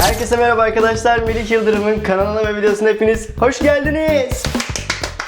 Herkese merhaba arkadaşlar. Melih Yıldırım'ın kanalına ve videosuna hepiniz hoş geldiniz.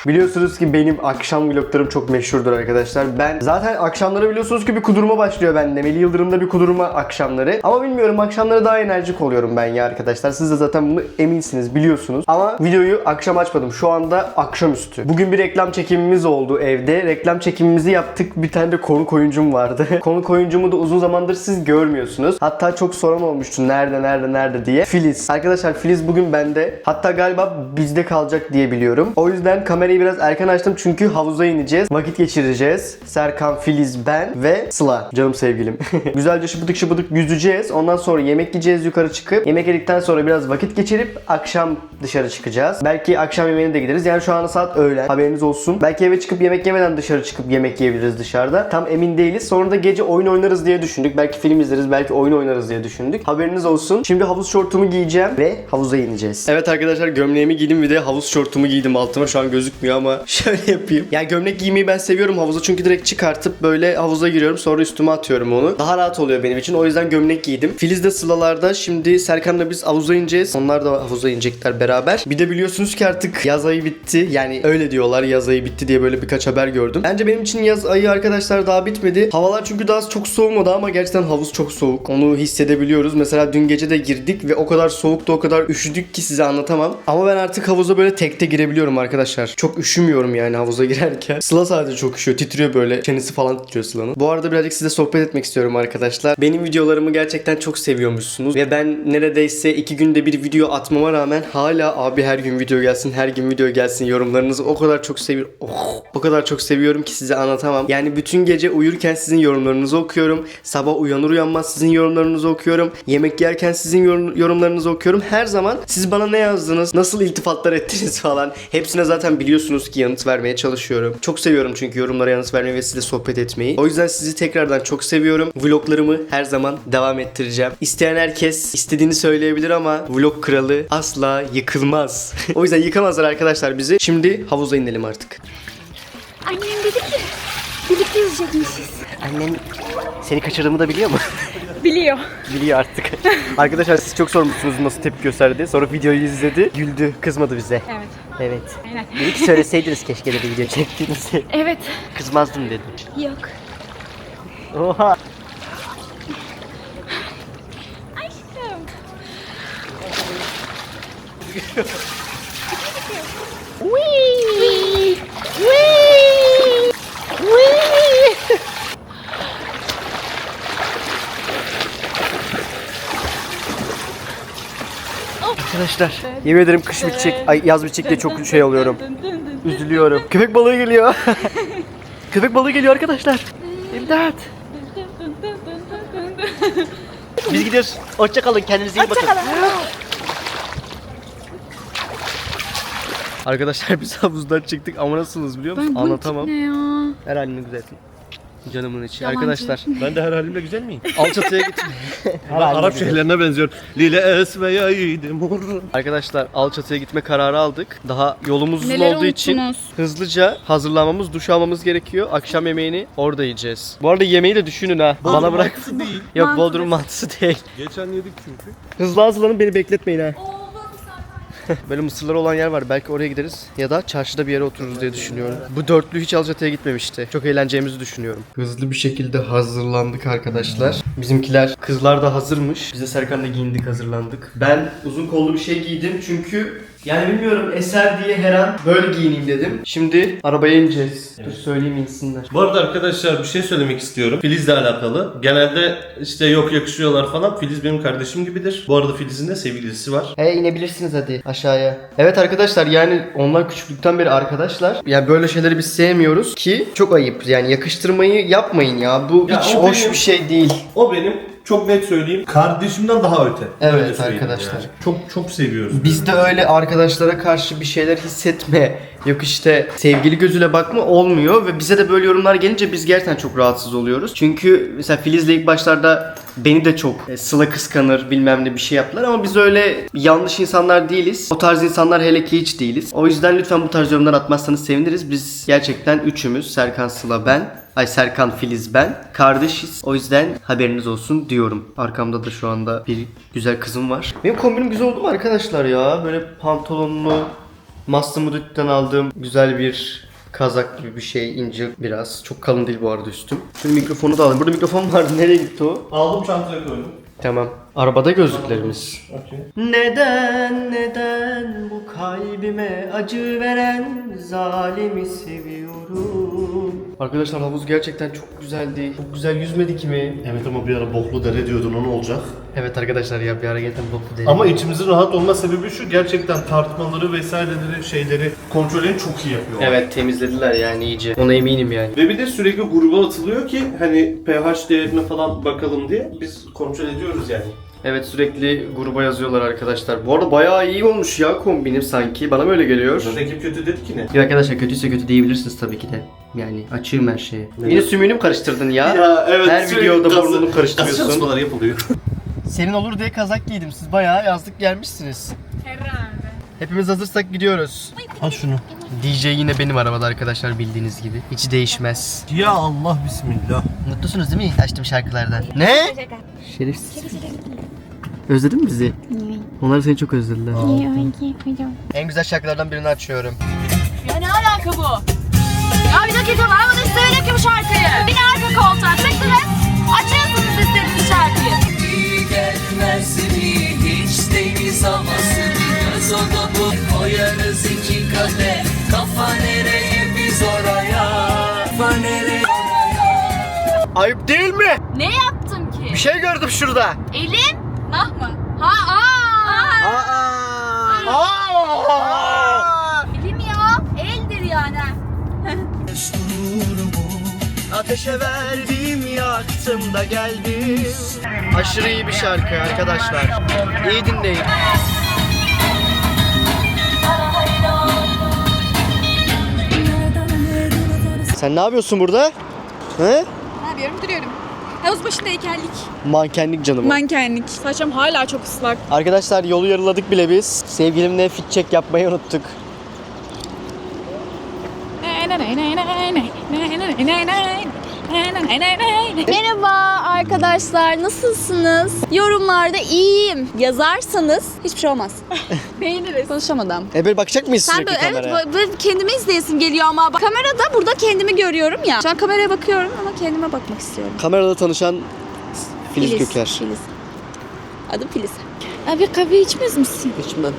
Biliyorsunuz ki benim akşam vloglarım çok meşhurdur arkadaşlar. Ben zaten akşamları biliyorsunuz ki bir kudurma başlıyor bende. Melih Yıldırım'da bir kudurma akşamları. Ama bilmiyorum akşamları daha enerjik oluyorum ben ya arkadaşlar. Siz de zaten bunu eminsiniz biliyorsunuz. Ama videoyu akşam açmadım. Şu anda akşamüstü. Bugün bir reklam çekimimiz oldu evde. Reklam çekimimizi yaptık. Bir tane de konuk oyuncum vardı. konuk oyuncumu da uzun zamandır siz görmüyorsunuz. Hatta çok soran olmuştu nerede nerede nerede diye. Filiz. Arkadaşlar Filiz bugün bende. Hatta galiba bizde kalacak diye biliyorum. O yüzden kamerayı biraz erken açtım çünkü havuza ineceğiz. Vakit geçireceğiz. Serkan, Filiz, ben ve Sıla. Canım sevgilim. Güzelce şıpıdık şıpıdık yüzeceğiz. Ondan sonra yemek yiyeceğiz yukarı çıkıp. Yemek yedikten sonra biraz vakit geçirip akşam dışarı çıkacağız. Belki akşam yemeğine de gideriz. Yani şu an saat öğlen. Haberiniz olsun. Belki eve çıkıp yemek yemeden dışarı çıkıp yemek yiyebiliriz dışarıda. Tam emin değiliz. Sonra da gece oyun oynarız diye düşündük. Belki film izleriz, belki oyun oynarız diye düşündük. Haberiniz olsun. Şimdi havuz şortumu giyeceğim ve havuza ineceğiz. Evet arkadaşlar gömleğimi giydim bir de havuz şortumu giydim altıma. Şu an gözükmüyor ama şöyle yapayım. Yani gömlek giymeyi ben seviyorum havuza çünkü direkt çıkartıp böyle havuza giriyorum sonra üstüme atıyorum onu. Daha rahat oluyor benim için. O yüzden gömlek giydim. Filiz de Sıla'larda. Şimdi Serkan'la biz havuza ineceğiz. Onlar da havuza inecekler beraber. Bir de biliyorsunuz ki artık yaz ayı bitti. Yani öyle diyorlar yaz ayı bitti diye böyle birkaç haber gördüm. Bence benim için yaz ayı arkadaşlar daha bitmedi. Havalar çünkü daha çok soğumadı ama gerçekten havuz çok soğuk. Onu hissedebiliyoruz. Mesela dün gece de girdik ve o kadar soğuktu o kadar üşüdük ki size anlatamam. Ama ben artık havuza böyle tekte girebiliyorum arkadaşlar. Çok üşümüyorum yani havuza girerken. Sıla sadece çok üşüyor. Titriyor böyle. Çenesi falan titriyor Sıla'nın. Bu arada birazcık size sohbet etmek istiyorum arkadaşlar. Benim videolarımı gerçekten çok seviyormuşsunuz. Ve ben neredeyse iki günde bir video atmama rağmen hala abi her gün video gelsin, her gün video gelsin yorumlarınızı o kadar çok seviyorum. Oh, o kadar çok seviyorum ki size anlatamam. Yani bütün gece uyurken sizin yorumlarınızı okuyorum. Sabah uyanır uyanmaz sizin yorumlarınızı okuyorum. Yemek yerken sizin yorum- yorumlarınızı okuyorum. Her zaman siz bana ne yazdınız, nasıl iltifatlar ettiniz falan. Hepsine zaten biliyorsunuz ki yanıt vermeye çalışıyorum. Çok seviyorum çünkü yorumlara yanıt vermeyi ve sizle sohbet etmeyi. O yüzden sizi tekrardan çok seviyorum. Vloglarımı her zaman devam ettireceğim. İsteyen herkes istediğini söyleyebilir ama vlog kralı asla yıkılmaz. o yüzden yıkamazlar arkadaşlar bizi. Şimdi havuza inelim artık. Annem dedi ki birlikte yüzecekmişiz. Annen seni kaçırdığımı da biliyor mu? Biliyor. Biliyor artık. Arkadaşlar siz çok sormuşsunuz nasıl tepki gösterdi. Sonra videoyu izledi. Güldü. Kızmadı bize. Evet. Evet. Aynen. Dedi ki söyleseydiniz keşke dedi video çektiğinizi. Evet. Kızmazdım dedi. Yok. Oha. Aşkım. Wee! Wee! Wee! Arkadaşlar yemin ederim kış bitecek, ay yaz bitecek diye çok şey oluyorum. Üzülüyorum. Köpek balığı geliyor. Köpek balığı geliyor arkadaşlar. İmdat. Biz gidiyoruz. Hoşça kalın. Kendinize iyi bakın. Arkadaşlar biz havuzdan çıktık ama nasılsınız biliyor musun? Anlatamam. Ne ya? Her halini güzelsin. Canımın içi. Yalancı. Arkadaşlar Ben de her halimle güzel miyim? Alçatı'ya gittim. Ben Arap şeylerine benziyor. Lile esmeyeydi mor. Arkadaşlar Alçatı'ya gitme kararı aldık. Daha yolumuz uzun Neler olduğu için unuttunuz? hızlıca hazırlanmamız, duş almamız gerekiyor. Akşam yemeğini orada yiyeceğiz. Bu arada yemeği de düşünün ha. Bana bırak. Mantısı değil. Yok Mantı Bodrum mantısı değil. Geçen yedik çünkü. Hızlı hazırlanın beni bekletmeyin ha. Böyle mısırlar olan yer var. Belki oraya gideriz. Ya da çarşıda bir yere otururuz diye düşünüyorum. Bu dörtlü hiç Alçatı'ya gitmemişti. Çok eğleneceğimizi düşünüyorum. Hızlı bir şekilde hazırlandık arkadaşlar. Bizimkiler kızlar da hazırmış. Biz de Serkan'la giyindik hazırlandık. Ben uzun kollu bir şey giydim çünkü yani bilmiyorum eser diye her an böyle giyineyim dedim. Şimdi arabaya ineceğiz. Dur söyleyeyim insinler. Bu arada arkadaşlar bir şey söylemek istiyorum. Filiz'le alakalı. Genelde işte yok yakışıyorlar falan. Filiz benim kardeşim gibidir. Bu arada Filiz'in de sevgilisi var. He inebilirsiniz hadi aşağıya. Evet arkadaşlar yani onlar küçüklükten beri arkadaşlar. Yani böyle şeyleri biz sevmiyoruz ki çok ayıp. Yani yakıştırmayı yapmayın ya. Bu Ya hiç hoş benim- bir şey değil. O benim çok net söyleyeyim. Kardeşimden daha öte. Evet Öyle söyleyeyim arkadaşlar. yani. Çok çok seviyoruz. Biz de öyle arkadaşlara karşı bir şeyler hissetme, yok işte sevgili gözüyle bakma olmuyor ve bize de böyle yorumlar gelince biz gerçekten çok rahatsız oluyoruz. Çünkü mesela Filiz'le ilk başlarda Beni de çok e, Sıla kıskanır bilmem ne bir şey yaptılar ama biz öyle yanlış insanlar değiliz. O tarz insanlar hele ki hiç değiliz. O yüzden lütfen bu tarz yorumlar atmazsanız seviniriz. Biz gerçekten üçümüz Serkan, Sıla, ben. Ay Serkan, Filiz, ben. Kardeşiz. O yüzden haberiniz olsun diyorum. Arkamda da şu anda bir güzel kızım var. Benim kombinim güzel oldu mu arkadaşlar ya? Böyle pantolonlu, Mastermood'dan aldığım güzel bir kazak gibi bir şey ince biraz. Çok kalın değil bu arada üstüm. Şimdi mikrofonu da alayım. Burada mikrofon vardı. Nereye gitti o? Aldım çantaya koydum. Tamam. Arabada gözlüklerimiz. Okey. Neden neden bu kalbime acı veren zalimi seviyorum. Arkadaşlar havuz gerçekten çok güzeldi. Çok güzel yüzmedik mi? Evet ama bir ara boklu dere diyordun o ne olacak? Evet arkadaşlar ya bir ara geldim boklu derim. Ama içimizin rahat olma sebebi şu gerçekten tartmaları vesaireleri şeyleri kontrolünü çok iyi yapıyor. Evet temizlediler yani iyice. Ona eminim yani. Ve bir de sürekli gruba atılıyor ki hani pH değerine falan bakalım diye biz kontrol ediyoruz yani. Evet sürekli gruba yazıyorlar arkadaşlar. Bu arada bayağı iyi olmuş ya kombinim sanki. Bana böyle geliyor. Ekip kötü dedi ki ne? Ya arkadaşlar kötüyse kötü diyebilirsiniz tabii ki de. Yani açığım her şeye. Yine sümüğünü mü karıştırdın ya? Her sürekli videoda gazı- burnunu gaz karıştırıyorsun. çalışmaları yapılıyor. Senin olur diye kazak giydim. Siz bayağı yazlık gelmişsiniz. Herhalde. Hepimiz hazırsak gidiyoruz. Al şunu. DJ yine benim arabada arkadaşlar bildiğiniz gibi. Hiç değişmez. Ya Allah bismillah. Mutlusunuz değil mi açtığım şarkılardan? Ne? Şerefsiz. Özledin mi bizi? Onlar seni çok özlediler. En güzel şarkılardan birini açıyorum. Ya ne alaka bu? Ya bir dakika ben bunu istemedim ki bu şarkıyı. Bir arka koltuğa tıktınız. Açıyorsunuz istediğiniz şarkıyı. gelmez mi hiç deniz havası Göz odamı koyarız iki kadeh Kafa nereye biz oraya Kafa nereye Ayıp değil mi? Ne yaptım ki? Bir şey gördüm şurada. Elim? Nah mı? Ha aa. Aa! Aa! Elim ya. Eldir yani. Ateşe verdim yaktım da geldim. Aşırı iyi bir şarkı arkadaşlar. İyi dinleyin. Sen ne yapıyorsun burada? He? Ne yapıyorum? Duruyorum. Havuz başında heykellik. Mankenlik canım. Mankenlik. Saçım hala çok ıslak. Arkadaşlar yolu yarıladık bile biz. Sevgilimle fit check yapmayı unuttuk. Merhaba arkadaşlar nasılsınız? Yorumlarda iyiyim yazarsanız hiçbir şey olmaz. Beğeniriz. Konuşamadım. E böyle bakacak mıyız Sen sürekli böyle, evet kameraya? böyle- böyle kendimi izleyesim geliyor ama bak- kamerada burada kendimi görüyorum ya. Şu an kameraya bakıyorum ama kendime bakmak istiyorum. Kamerada tanışan Filiz, Köker. Filiz. Adım Filiz. Abi kahve içmez misin? İçmem.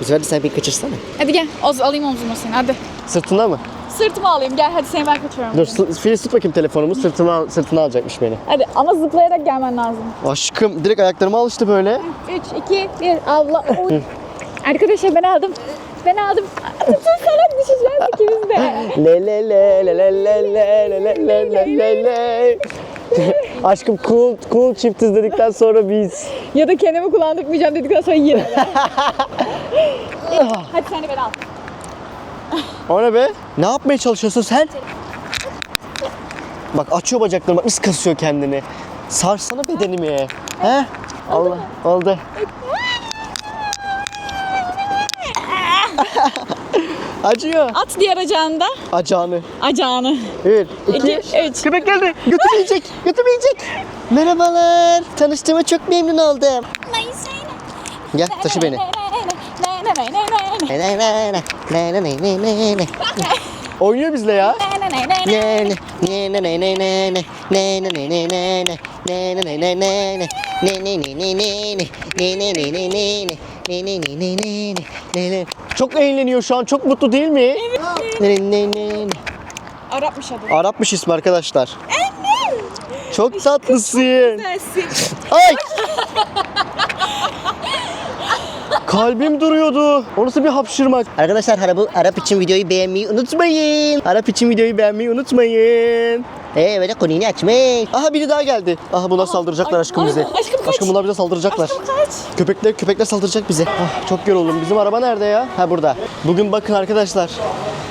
Bu sefer de sen beni kaçırsana. Hadi gel. Oz alayım omzuma seni hadi. Sırtına mı? Sırtıma alayım gel hadi seni ben kaçıyorum. Dur sı- Filiz tut bakayım telefonumu sırtıma, sırtına alacakmış beni. Hadi ama zıplayarak gelmen lazım. Aşkım direkt ayaklarıma alıştı böyle. 3, 2, 1 Allah. Oy. Arkadaşlar ben aldım. Ben aldım. Tutun salak düşeceğiz ikimiz de. Le le le le le le le le le le le le le. Aşkım cool cool çiftiz dedikten sonra biz. Ya da kendimi kullandırmayacağım dedikten sonra yine. hadi sen de ben al. O ne be? Ne yapmaya çalışıyorsun sen? Bak açıyor bacaklarını bak nasıl kasıyor kendini. Sarsana bedenimi. He? Allah oldu. Acıyor. At diğer acağında. Acağını. Acağını. Bir, iki, İki, üç. Köpek geldi. Götürmeyecek. Götürmeyecek. Merhabalar. Tanıştığıma çok memnun oldum. Gel taşı beni. Oynuyor bizle ya. Çok eğleniyor şu an. Çok mutlu değil mi? Arapmış adı. Arapmış ismi arkadaşlar. Çok tatlısın. Ay! Kalbim duruyordu. O nasıl bir hapşırmak? Arkadaşlar Arap, Arap için videoyu beğenmeyi unutmayın. Arap için videoyu beğenmeyi unutmayın. Ee böyle konuyu açmayın. Aha biri daha geldi. Aha buna saldıracaklar ay, aşkım ay, bize. aşkım kaç. Aşkım bunlar bize saldıracaklar. Aşkım kaç. Köpekler köpekler saldıracak bize. Ah, çok yoruldum. Bizim araba nerede ya? Ha burada. Bugün bakın arkadaşlar.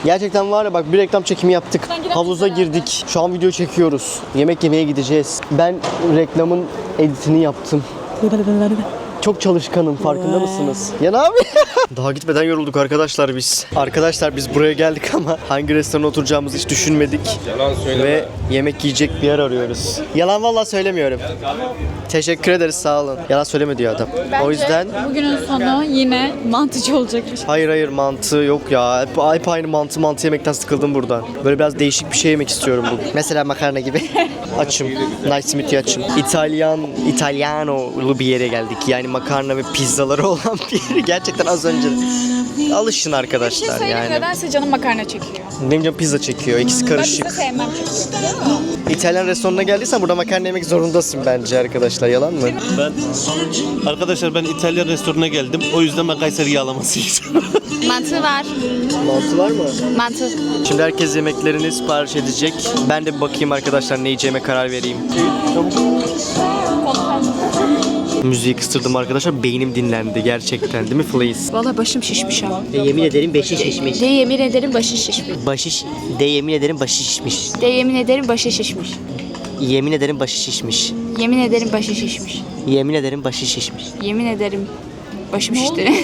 Gerçekten var ya bak bir reklam çekimi yaptık. Havuza girdik. Şu an video çekiyoruz. Yemek yemeye gideceğiz. Ben reklamın editini yaptım. Çok çalışkanım farkında mısınız? Ya ne abi? Daha gitmeden yorulduk arkadaşlar biz. Arkadaşlar biz buraya geldik ama hangi restorana oturacağımızı hiç düşünmedik. Yalan söyleme. Ve yemek yiyecek bir yer arıyoruz. Yalan vallahi söylemiyorum. Teşekkür ederiz sağ olun. Yalan söyleme diyor adam. O yüzden Bugünün sonu yine mantıcı olacakmış. hayır hayır mantı yok ya. Hep, hep aynı mantı mantı yemekten sıkıldım buradan. Böyle biraz değişik bir şey yemek istiyorum bugün. Mesela makarna gibi. açım. Nice to meet you açım. İtalyan, İtalyanolu bir yere geldik. Yani makarna ve pizzaları olan bir. Gerçekten az önce. Alışın Bir şey arkadaşlar söyleyeyim yani. nedense canım makarna çekiyor. Benim canım pizza çekiyor. İkisi Ben karışık. pizza sevmem çünkü. İtalyan restoranına geldiysen burada makarna yemek zorundasın bence arkadaşlar. Yalan mı? Ben arkadaşlar ben İtalyan restoranına geldim. O yüzden ben Kayseri yağlaması yiyeceğim. Mantı var. Mantı var mı? Mantı. Şimdi herkes yemeklerini sipariş edecek. Ben de bir bakayım arkadaşlar ne yiyeceğime karar vereyim. Müziği kıstırdım arkadaşlar. Beynim dinlendi gerçekten değil mi Flaze? Valla başım şişmiş ama. De yemin ederim başı şişmiş. De yemin ederim başı şişmiş. Başı şiş- De yemin ederim başı şişmiş. De yemin ederim başı şişmiş. Yemin ederim başı şişmiş. Yemin ederim başı şişmiş. Yemin ederim başı şişmiş. Yemin ederim başım şişti.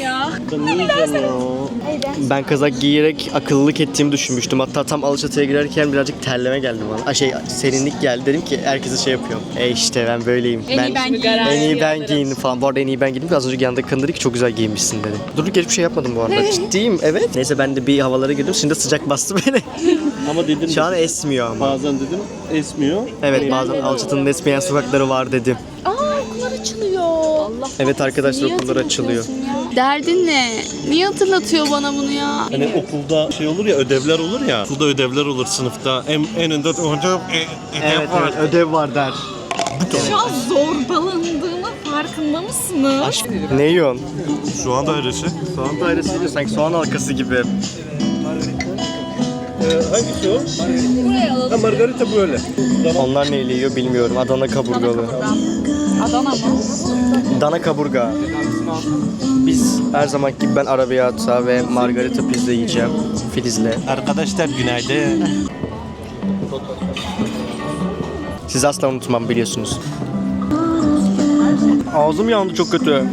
Ben kazak giyerek akıllılık ettiğimi düşünmüştüm. Hatta tam Alaçatı'ya girerken birazcık terleme geldi bana. Aa, şey serinlik geldi. Dedim ki herkese şey yapıyorum. E işte ben böyleyim. En iyi ben giyindim. En iyi ben giyindim falan. Bu arada en iyi ben giyindim. Az önce yanında kadın dedi ki çok güzel giyinmişsin dedi. Durduk hiçbir şey yapmadım bu arada. Ciddiyim evet. Neyse ben de bir havalara girdim. Şimdi sıcak bastı beni. Ama dedim Şu an esmiyor ama. bazen dedim esmiyor. Evet bazen Alaçatı'nın esmeyen sokakları var dedi. Aa açılıyor. Allah Evet arkadaşlar okullar açılıyor. Derdin ne? Niye hatırlatıyor bana bunu ya? Hani okulda şey olur ya ödevler olur ya. Okulda ödevler olur sınıfta. En, en önde hocam e, ödev Evet var. evet ödev var der. Şu an zorbalandığına farkında mısınız? Aşk ne yiyorsun? Soğan dairesi. Soğan dairesi diyor sanki soğan halkası gibi. hangisi o? Ha, margarita böyle. Onlar neyle yiyor bilmiyorum. Adana kaburgalı. Adana mı? Dana kaburga. Biz her zamanki gibi ben arabiyata ve margarita pizza yiyeceğim. Filiz'le. Arkadaşlar günaydın. Siz asla unutmam biliyorsunuz. Ağzım yandı çok kötü.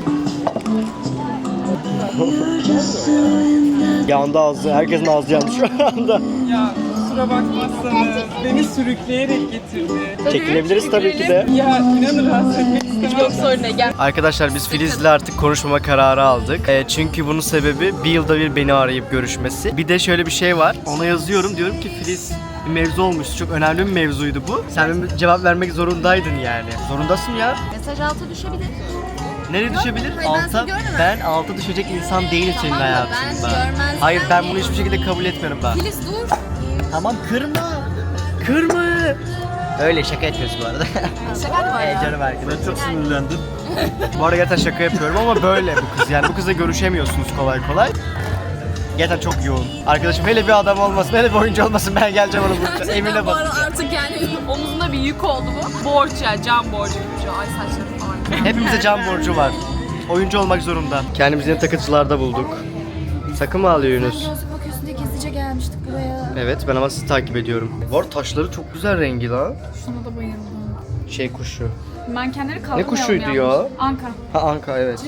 yandı ağzı. Herkesin ağzı yandı şu anda. Ya kusura bakmazsanız beni sürükleyerek getirdi. Çekilebiliriz tabii ki de. Ya inanın rahatsız etmek istemem. Çok sorun gel. Arkadaşlar biz Filiz'le artık konuşmama kararı aldık. Ee, çünkü bunun sebebi bir yılda bir beni arayıp görüşmesi. Bir de şöyle bir şey var. Ona yazıyorum diyorum ki Filiz bir mevzu olmuş. Çok önemli bir mevzuydu bu. Sen benim cevap vermek zorundaydın yani. Zorundasın ya. Mesaj altı düşebilir. Nereye düşebilir? Hayır, ben seni alta. görmem. Ben alta düşecek insan değilim senin Tamam da ben hayatında. görmezden Hayır ben bunu hiçbir şekilde kabul etmiyorum ben. Filiz dur. Tamam kırma. Kırma. Öyle şaka yapıyoruz bu arada. Şaka mı Ee, ya? Canım arkadaşım. Çok sinirlendim. Bu arada gerçekten şaka yapıyorum ama böyle bu kız. Yani bu kızla görüşemiyorsunuz kolay kolay. Gerçekten çok yoğun. Arkadaşım hele bir adam olmasın, hele bir oyuncu olmasın ben geleceğim onu bulacağım. Emine bu arada artık yani omuzunda bir yük oldu bu. Borç ya, can borcu gibi bir şey. Ay saçlarım. Hepimize can borcu var. Oyuncu olmak zorunda. Kendimizi yine takıcılarda bulduk. Sakın mı ağlıyor Yunus? Gözlük bakıyorsun diye gizlice gelmiştik buraya. Evet ben ama sizi takip ediyorum. Var taşları çok güzel rengi lan. Şuna da bayıldım. Şey kuşu. Mankenleri kaldırmayalım kuşuydu yalnız. ya? Anka. Ha Anka evet.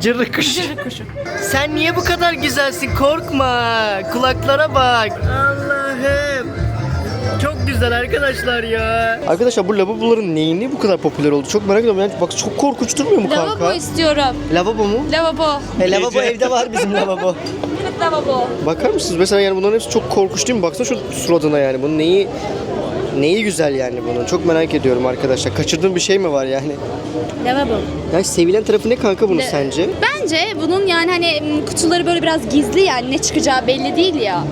Cırrık kuş. Cırık kuşu. Sen niye bu kadar güzelsin? Korkma. Kulaklara bak. Allah'ım. Çok güzel arkadaşlar ya. Arkadaşlar bu lavaboların neyini bu kadar popüler oldu? Çok merak ediyorum. Yani bak çok korkunç durmuyor mu kanka? Lavabo istiyorum. Lavabo mu? Lavabo. E, lavabo evde var bizim lavabo. Lavabo. Bakar mısınız? Mesela yani bunların hepsi çok korkunç değil mi? Baksana şu suratına yani. Bunun neyi neyi güzel yani bunun? Çok merak ediyorum arkadaşlar. Kaçırdığım bir şey mi var yani? Lavabo. Yani sevilen tarafı ne kanka bunun sence? Bence bunun yani hani m, kutuları böyle biraz gizli yani ne çıkacağı belli değil ya.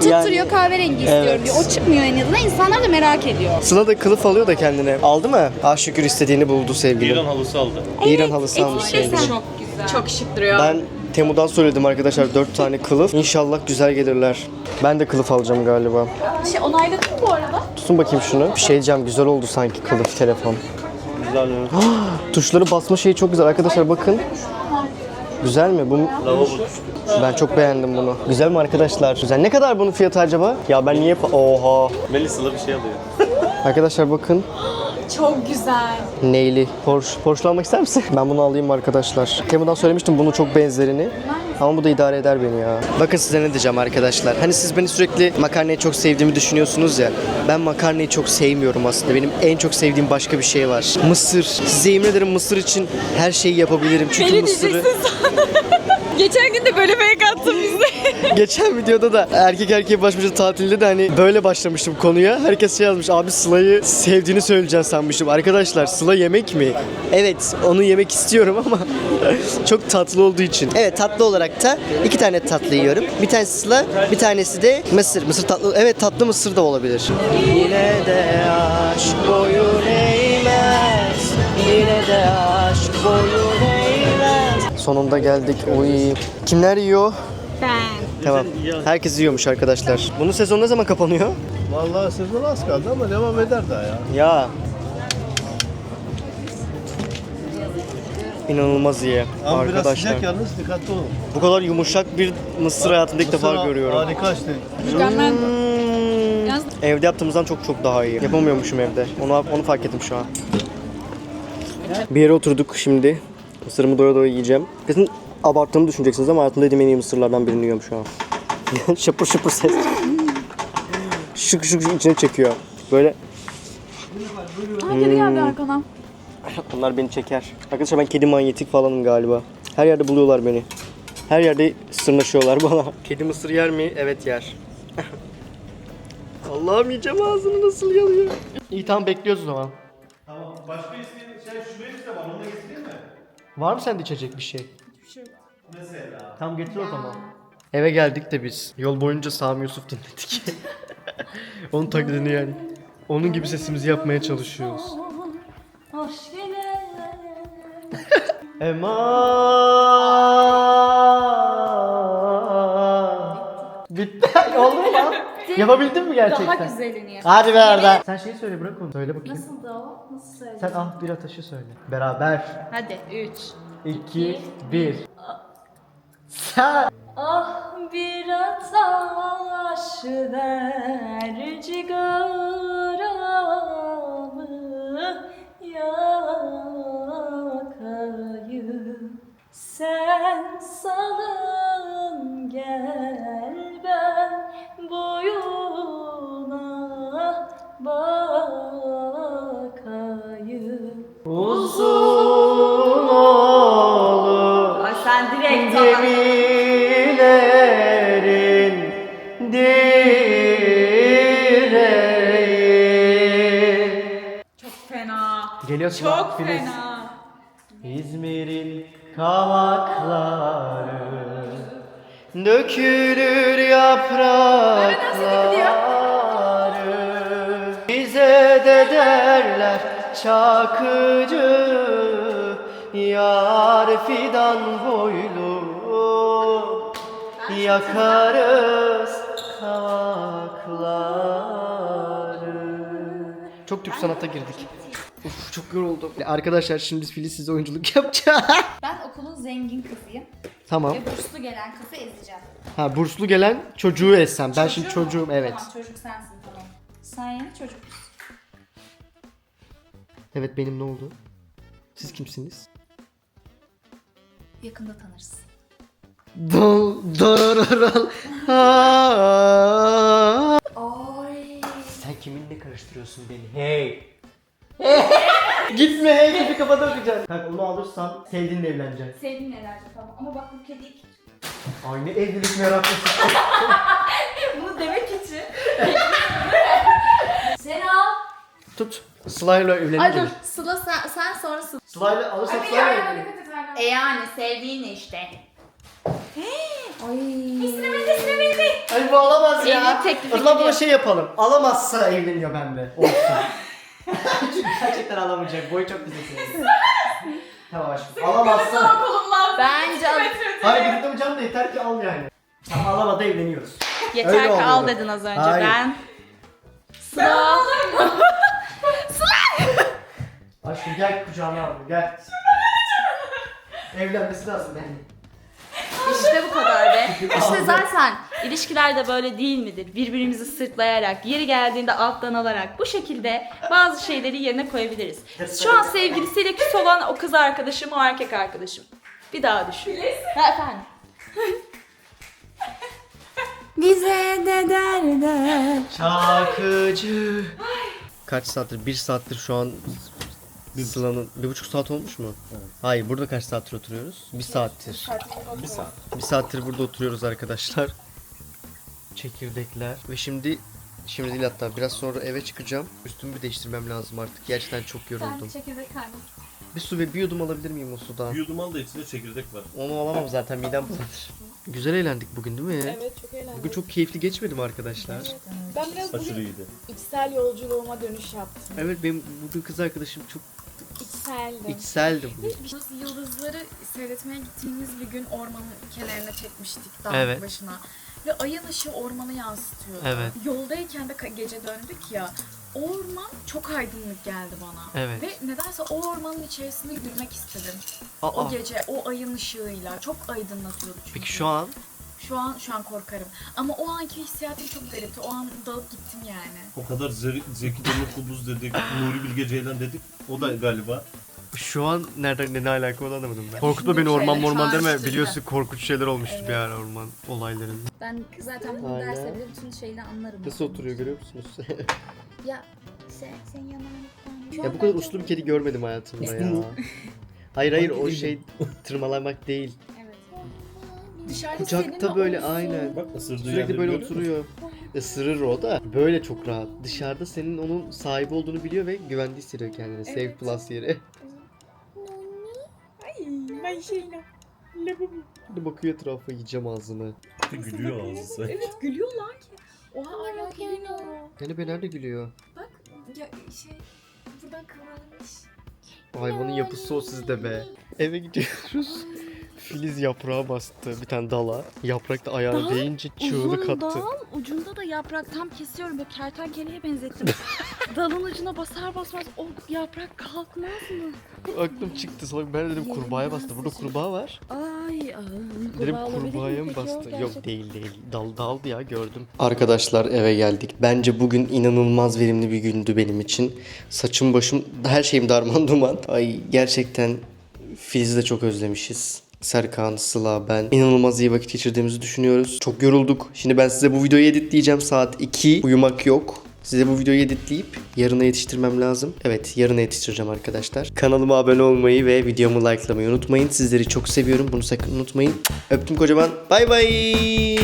Tutturuyor Yani- kahverengi istiyorum Evet. diyor. O çıkmıyor en azından. İnsanlar da merak ediyor. Sıla da kılıf alıyor da kendine. Aldı mı? Ah şükür istediğini buldu sevgilim. İran halısı aldı. İran halısı almış sevgilim. Çok güzel. Çok şık duruyor. Ben Temu'dan söyledim arkadaşlar 4 tane kılıf. İnşallah güzel gelirler. Ben de kılıf alacağım galiba. Şey onayladın mı bu arada? Tutun bakayım şunu. Bir şey diyeceğim güzel oldu sanki kılıf telefon. Güzel? Tuşları basma şeyi çok güzel arkadaşlar bakın. Güzel mi? Bu ben çok beğendim bunu. Güzel mi arkadaşlar? Güzel. Ne kadar bunun fiyatı acaba? Ya ben niye Oha. Melisa'la bir şey alıyor. Arkadaşlar bakın. Çok güzel. Neyli? Porsche. Porsche almak ister misin? Ben bunu alayım arkadaşlar. Temu'dan söylemiştim bunun çok benzerini. Ama bu da idare eder beni ya. Bakın size ne diyeceğim arkadaşlar. Hani siz beni sürekli makarnayı çok sevdiğimi düşünüyorsunuz ya. Ben makarnayı çok sevmiyorum aslında. Benim en çok sevdiğim başka bir şey var. Mısır. Size yemin ederim mısır için her şeyi yapabilirim. Çünkü Beni mısırı... diyeceksin Geçen gün de böyle fake attım bize. Geçen videoda da erkek erkeğe baş başa tatilde de hani böyle başlamıştım konuya. Herkes şey yazmış abi Sıla'yı sevdiğini söyleyeceksin sanmıştım. Arkadaşlar Sıla yemek mi? Evet onu yemek istiyorum ama çok tatlı olduğu için. Evet tatlı olarak da iki tane tatlı yiyorum. Bir tanesi Sıla bir tanesi de mısır. Mısır tatlı evet tatlı mısır da olabilir. Yine de aşk boyun eğmez. Yine de aşk. Sonunda geldik. Oy. Kimler yiyor? Ben. Tamam. Herkes yiyormuş arkadaşlar. Bunun sezonu ne zaman kapanıyor? Vallahi sezon az kaldı ama devam eder daha ya. Ya. İnanılmaz iyi Ama biraz arkadaşlar. sıcak yalnız dikkatli olun. Bu kadar yumuşak bir mısır hayatımda ilk defa Mısır görüyorum. Harika işte. Mükemmel. Hmm. Yalnız- Evde yaptığımızdan çok çok daha iyi. Yapamıyormuşum evde. Onu onu fark ettim şu an. Bir yere oturduk şimdi. Mısırımı doya doya yiyeceğim. Kesin abarttığımı düşüneceksiniz ama hayatımda yediğim en iyi mısırlardan birini yiyorum şu an. şıpır şıpır ses. şık şık şık içine çekiyor. Böyle Aa kedi geldi arkana. Onlar beni çeker. Arkadaşlar ben kedi manyetik falanım galiba. Her yerde buluyorlar beni. Her yerde sırnaşıyorlar bana. Kedi mısır yer mi? Evet yer. Allah'ım yiyeceğim ağzını nasıl yalıyor. İyi tamam bekliyoruz o zaman. Tamam. Başka isteyen şey şubeniz de var. Onu da getireyim mi? Var mı sende içecek bir şey? Mesela. Tamam getir o zaman. Eve geldik de biz. Yol boyunca Sami Yusuf dinledik. Onun taklidini yani. Onun gibi sesimizi yapmaya çalışıyoruz. Ema. Yapabildin mi gerçekten? Daha güzelini yap. Hadi be Arda. Sen şeyi söyle bırak onu. Söyle bakayım. Nasıl o? Nasıl söyle? Sen ah bir ateşi söyle. Beraber. Hadi 3. 2 1 Sen Ah bir ataş ver yaprakları Bize de derler çakıcı Yar fidan boylu Yakarız kavakları Çok Türk sanata girdik. Uf çok yoruldum. Arkadaşlar şimdi Filiz size oyunculuk yapacak. Ben okulun zengin kızıyım tamam. ve burslu gelen kızı ezeceğim. Ha burslu gelen çocuğu essem. Ben şimdi çocuğum evet. Tamam çocuk sensin tamam. Sen yeni çocuk? Evet benim ne oldu? Siz kimsiniz? Yakında tanırsın. Dol dororal. Ay. Sen kiminle karıştırıyorsun beni? Hey. Gitme hey gibi kafada okuyacaksın. Kanka onu alırsan sevdiğinle evleneceksin. Sevdiğin nelerce tamam ama bak bu kedi Ay ne evlilik meraklısı. Bunu demek için. Sen al. Tut. Sıla'yla Ay evleneceğim. dur Sıla sen, sen sonra Sıla. Sıla'yla alırsan Sıla'yla evleneceğim. E yani sevdiğin işte. Ay. Ay bu alamaz ya. Evlilik teklifi o zaman buna şey yapalım. Alamazsa evleniyor bende. Olsun. Çünkü gerçekten alamayacak. Boyu çok güzel senin. tamam aşkım. Alamazsa. Bence al. Hayır gidip canım da yeter ki al yani. Tamam alamadı evleniyoruz. Yeter Öyle ki al dedin az önce. Hayır. Ben. Sıla. Aşkım gel kucağıma al gel. Evlenmesi lazım yani. İşte bu kadar be. İşte zaten ilişkiler de böyle değil midir? Birbirimizi sırtlayarak, yeri geldiğinde alttan alarak bu şekilde bazı şeyleri yerine koyabiliriz. Şu an sevgilisiyle küs olan o kız arkadaşım, o erkek arkadaşım. Bir daha düşün. Ha, efendim. Bize de derler. Şarkıcı. Kaç saattir? Bir saattir şu an Sıla'nın bir buçuk saat olmuş mu? Hayır burada kaç saattir oturuyoruz? Bir saattir. Bir saat. Bir saattir burada oturuyoruz arkadaşlar. Çekirdekler ve şimdi şimdi değil hatta biraz sonra eve çıkacağım. Üstümü bir değiştirmem lazım artık. Gerçekten çok yoruldum. Çekirdek kaymak. Bir su ve bir yudum alabilir miyim o sudan? Bir yudum al da içinde çekirdek var. Onu alamam zaten midem bulanır. Güzel eğlendik bugün değil mi? Evet çok eğlendim. Bugün çok keyifli geçmedi mi arkadaşlar? Ben biraz Aşırı bugün iyiydi. içsel yolculuğuma dönüş yaptım. Evet benim bugün kız arkadaşım çok İçseldim. içseldi bugün. Biz yıldızları seyretmeye gittiğimiz bir gün ormanın kenarına çekmiştik dağın Evet. başına. Ve ayın ışığı ormanı yansıtıyordu. Evet. Yoldayken de gece döndük ya. O orman çok aydınlık geldi bana. Evet. Ve nedense o ormanın içerisinde yürümek istedim. Aa, O gece o ayın ışığıyla çok aydınlatıyordu çünkü. peki şu an Şu an şu an korkarım. Ama o anki hissiyatım çok garipti. O an dalıp gittim yani. O kadar Zeki, Zeki Demir Kubuz dedik, Nuri Bilge Ceylan dedik. O da galiba. şu an nereden ne, ne alaka onu anlamadım ben. Korkutma beni orman şeyler morman deme. Biliyorsun korkunç şeyler olmuştu bir ara orman olaylarında. Ben zaten bunu Aynen. derste bile bütün şeyle anlarım. Nasıl oturuyor görüyor musunuz? Ya sen, sen yanağını ya bu kadar uslu bir kedi görmedim hayatımda Uslu ya. mu? Hayır hayır o şey tırmalamak değil. Dışarıda Kucakta seninle böyle olsun. aynen. Bak ısırdığı Sürekli böyle musun? oturuyor. Isırır o da. Böyle çok rahat. Dışarıda senin onun sahibi olduğunu biliyor ve güvende hissediyor kendini. Save plus yeri. Ben şeyle. Bakıyor etrafa yiyeceğim ağzımı. Bir Gülüyor ağzı sanki. Evet gülüyorlar ki. Oha hala gülüyor. Yani be nerede gülüyor? Bak ya şey buradan kıvrılmış. O hayvanın yapısı o sizde be. Eve gidiyoruz. Filiz yaprağa bastı bir tane dala. Yaprak da ayağına değince çığlık Uzun attı. dal, ucunda da yaprak tam kesiyorum böyle kertenkeleye benzettim. Dalın ucuna basar basmaz o yaprak kalkmaz mı? Aklım çıktı salak ben dedim kurbağaya bastı. Burada kurbağa var. Ay, ay Dedim kurbağaya mı bastı? Yok değil değil. Dal daldı ya gördüm. Arkadaşlar eve geldik. Bence bugün inanılmaz verimli bir gündü benim için. Saçım başım her şeyim darman duman. Ay gerçekten Filiz'i de çok özlemişiz. Serkan, Sıla, ben inanılmaz iyi vakit geçirdiğimizi düşünüyoruz. Çok yorulduk. Şimdi ben size bu videoyu editleyeceğim. Saat 2. Uyumak yok. Size bu videoyu editleyip yarına yetiştirmem lazım. Evet yarına yetiştireceğim arkadaşlar. Kanalıma abone olmayı ve videomu likelamayı unutmayın. Sizleri çok seviyorum. Bunu sakın unutmayın. Öptüm kocaman. Bay bay.